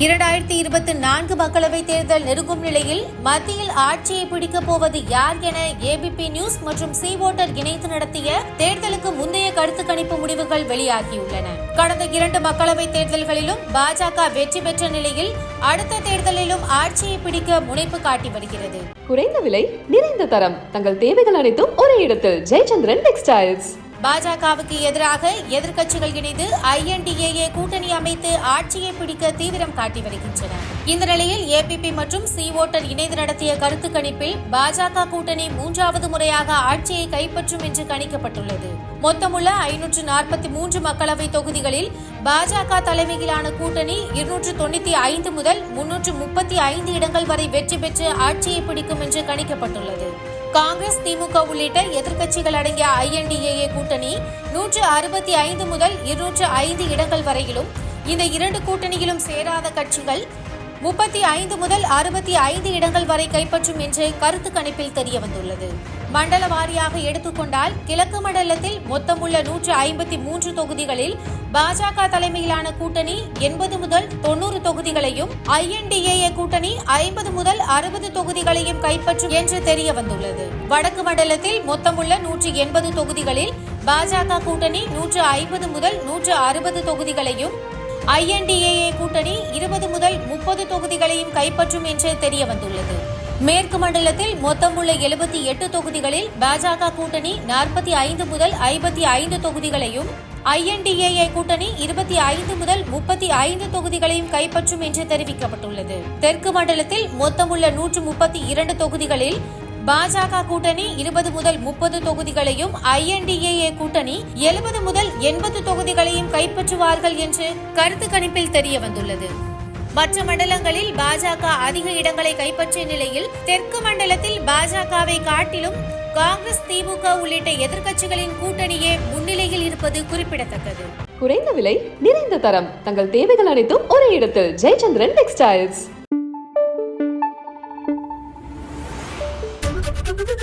இரண்டாயிரத்தி இருபத்தி நான்கு மக்களவைத் தேர்தல் நெருங்கும் நிலையில் மத்தியில் ஆட்சியை பிடிக்கப் போவது யார் என ஏபிபி நியூஸ் மற்றும் சி ஓட்டர் இணைந்து நடத்திய தேர்தலுக்கு முந்தைய கருத்து கணிப்பு முடிவுகள் வெளியாகியுள்ளன. கடந்த இரண்டு மக்களவைத் தேர்தல்களிலும் பாஜக வெற்றி பெற்ற நிலையில் அடுத்த தேர்தலிலும் ஆட்சியை பிடிக்க முனைப்பு காட்டி வருகிறது. குறைந்த விலை நிறைந்த தரம். தங்கள் தேவைகள் அனைத்தும் ஒரே இடத்தில். ஜெயச்சந்திரன் டெக்ஸ்டைல்ஸ் பாஜகவுக்கு எதிராக எதிர்க்கட்சிகள் இணைந்து ஐஎன்டிஏஏ கூட்டணி அமைத்து ஆட்சியை பிடிக்க தீவிரம் காட்டி வருகின்றன. இந்த நிலையில் ஏபிபி மற்றும் சி ஓட்டர் இணைந்து நடத்திய கருத்து கணிப்பில் பாஜக கூட்டணி மூன்றாவது முறையாக ஆட்சியை கைப்பற்றும் என்று கணிக்கப்பட்டுள்ளது. மொத்தமுள்ள ஐநூற்று நாற்பத்தி மூன்று மக்களவை தொகுதிகளில் பாஜக தலைமையிலான கூட்டணி இருநூற்று தொண்ணூத்தி ஐந்து முதல் முன்னூற்று முப்பத்தி ஐந்து இடங்கள் வரை வெற்றி பெற்று ஆட்சியை பிடிக்கும் என்று கணிக்கப்பட்டுள்ளது. காங்கிரஸ் திமுக உள்ளிட்ட எதிர்க்கட்சிகள் அடங்கிய ஐஎன்டிஏஏ கூட்டணி நூற்று அறுபத்தி ஐந்து முதல் இருநூற்று ஐந்து இடங்கள் வரையிலும் இந்த இரண்டு கூட்டணியிலும் சேராத கட்சிகள் முப்பத்தி ஐந்து முதல் அறுபத்தி ஐந்து இடங்கள் வரை கைப்பற்றும் என்று கருத்து கணிப்பில் தெரியவந்துள்ளது. மண்டல வாரியாக எடுத்துக்கொண்டால் கிழக்கு மண்டலத்தில் மொத்தமுள்ள நூற்று ஐம்பத்தி மூன்று தொகுதிகளில் பாஜக தலைமையிலான கூட்டணி எண்பது முதல் தொன்னூறு தொகுதிகளையும் ஐஎன்டிஏஏ கூட்டணி ஐம்பது முதல் அறுபது தொகுதிகளையும் கைப்பற்றும் என்று தெரிய வந்துள்ளது வடக்கு மண்டலத்தில் மொத்தமுள்ள நூற்று எண்பது தொகுதிகளில் பாஜக கூட்டணி நூற்று ஐம்பது முதல் நூற்று அறுபது தொகுதிகளையும் ஐஎன்டிஏஏ கூட்டணி இருபது முதல் முப்பது தொகுதிகளையும் கைப்பற்றும் என்று தெரிய வந்துள்ளது மேற்கு மண்டலத்தில் மொத்தமுள்ள எழுபத்தி எட்டு தொகுதிகளில் பாஜக கூட்டணி நாற்பத்தி ஐந்து முதல் ஐம்பத்தி ஐந்து தொகுதிகளையும் ஐஎன்டிஏஏ கூட்டணி இருபத்தி ஐந்து முதல் முப்பத்தி ஐந்து தொகுதிகளையும் கைப்பற்றும் என்று தெரிவிக்கப்பட்டுள்ளது. தெற்கு மண்டலத்தில் மொத்தமுள்ள நூற்று முப்பத்தி இரண்டு தொகுதிகளில் பாஜக கூட்டணி இருபது முதல் முப்பது தொகுதிகளையும் ஐஎன்டிஏஏ கூட்டணி எழுபது முதல் எண்பது தொகுதிகளையும் கைப்பற்றுவார்கள் என்று கருத்து கணிப்பில் தெரிய வந்துள்ளது மற்ற மண்டலங்களில் பாஜக அதிக இடங்களை கைப்பற்றிய நிலையில் தெற்கு மண்டலத்தில் பாஜகவை காட்டிலும் காங்கிரஸ் திமுக உள்ளிட்ட எதிர்க்கட்சிகளின் கூட்டணியே முன்னிலையில் இருப்பது குறிப்பிடத்தக்கது. குறைந்த விலை நிறைந்த தரம். தங்கள் தேவைகள் அனைத்தும் ஒரே இடத்தில். ஜெயச்சந்திரன் டெக்ஸ்டைல்ஸ். Thank you.